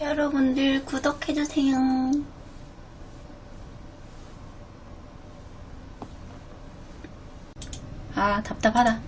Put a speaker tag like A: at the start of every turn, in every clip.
A: 여러분들 구독해주세요. 아, 답답하다.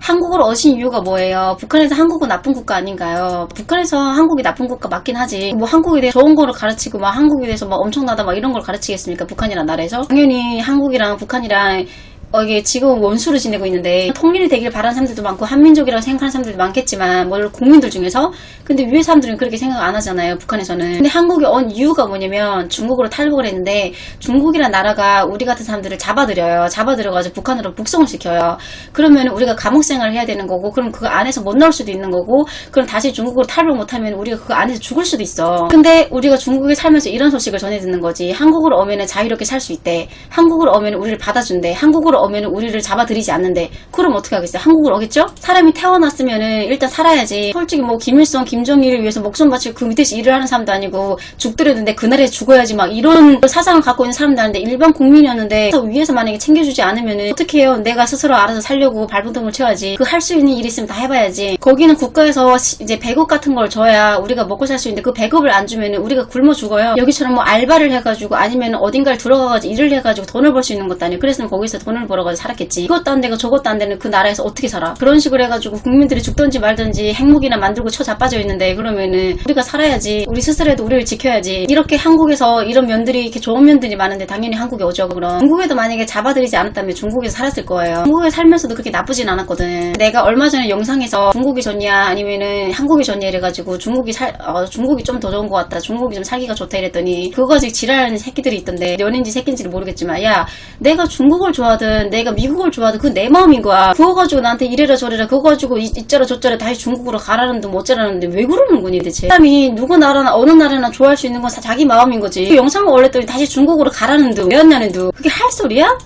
A: 한국으로 오신 이유가 뭐예요? 북한에서 한국은 나쁜 국가 아닌가요? 북한에서 한국이 나쁜 국가 맞긴 하지. 뭐 한국에 대해 좋은 거를 가르치고 막 한국에 대해서 막 엄청나다 막 이런 걸 가르치겠습니까? 북한이란 나라에서? 당연히 한국이랑 북한이랑 어, 이게 지금 원수로 지내고 있는데 통일이 되길 바라는 사람들도 많고 한민족이라고 생각하는 사람들도 많겠지만 뭘 국민들 중에서? 근데 위에 사람들은 그렇게 생각 안 하잖아요 북한에서는. 근데 한국에 온 이유가 뭐냐면 중국으로 탈북을 했는데 중국이란 나라가 우리 같은 사람들을 잡아들여요. 잡아들여가지고 북한으로 북송을 시켜요. 그러면 우리가 감옥 생활을 해야 되는 거고 그럼 그 안에서 못 나올 수도 있는 거고 그럼 다시 중국으로 탈북 못하면 우리가 그 안에서 죽을 수도 있어. 근데 우리가 중국에 살면서 이런 소식을 전해 듣는 거지. 한국으로 오면은 자유롭게 살 수 있대. 한국으로 오면은 우리를 받아준대. 한국으로 오면 우리를 잡아들이지 않는데 그럼 어떻게 하겠어요? 한국으로 오겠죠? 사람이 태어났으면 은 일단 살아야지. 솔직히 뭐 김일성, 김정일을 위해서 목숨 바치고 그 밑에서 일을 하는 사람도 아니고 죽더라도 그날에 죽어야지 막 이런 사상을 갖고 있는 사람도 아닌데 일반 국민이었는데 위에서 만약에 챙겨주지 않으면 은 어떻게 해요? 내가 스스로 알아서 살려고 발버둥을 쳐야지. 그 할 수 있는 일이 있으면 다 해봐야지. 거기는 국가에서 시- 이제 배급 같은 걸 줘야 우리가 먹고 살 수 있는데 그 배급을 안 주면은 우리가 굶어 죽어요. 여기처럼 뭐 알바를 해가지고 아니면 어딘가를 들어가가지고 일을 해가지고 돈을 벌 수 있는 것도 아니고 그래서 거기서 돈을 벌어가지고 살았겠지. 이것도 안 되고 저것도 안 되는 그 나라에서 어떻게 살아? 그런 식으로 해가지고 국민들이 죽든지 말든지 핵무기나 만들고 쳐 자빠져 있는데 그러면은 우리가 살아야지. 우리 스스로도 우리를 지켜야지. 이렇게 한국에서 이런 면들이 이렇게 좋은 면들이 많은데 당연히 한국에 오죠. 그럼 중국에도 만약에 잡아들이지 않았다면 중국에서 살았을 거예요. 중국에 살면서도 그렇게 나쁘진 않았거든. 내가 얼마 전에 영상에서 중국이 좋냐 아니면은 한국이 좋냐 이래가지고 중국이 살 어, 중국이 좀 더 좋은 것 같다. 중국이 좀 살기가 좋다 이랬더니 그거 가지고 지랄하는 새끼들이 있던데 연인지 새끼인지는 모르겠지만 야 내가 중국을 좋아하든 내가 미국을 좋아하든 그건 내 마음인 거야. 그거 가지고 나한테 이래라 저래라 그거 가지고 이- 이쩌라 저쩌라 다시 중국으로 가라는데 뭐 어쩌라는데 왜 그러는 거니 대체? 사람이 누구 나라나 어느 나라나 좋아할 수 있는 건다 자기 마음인 거지. 그 영상을 올렸더니 다시 중국으로 가라는 둥, 왜였냐는 둥. 그게 할 소리야?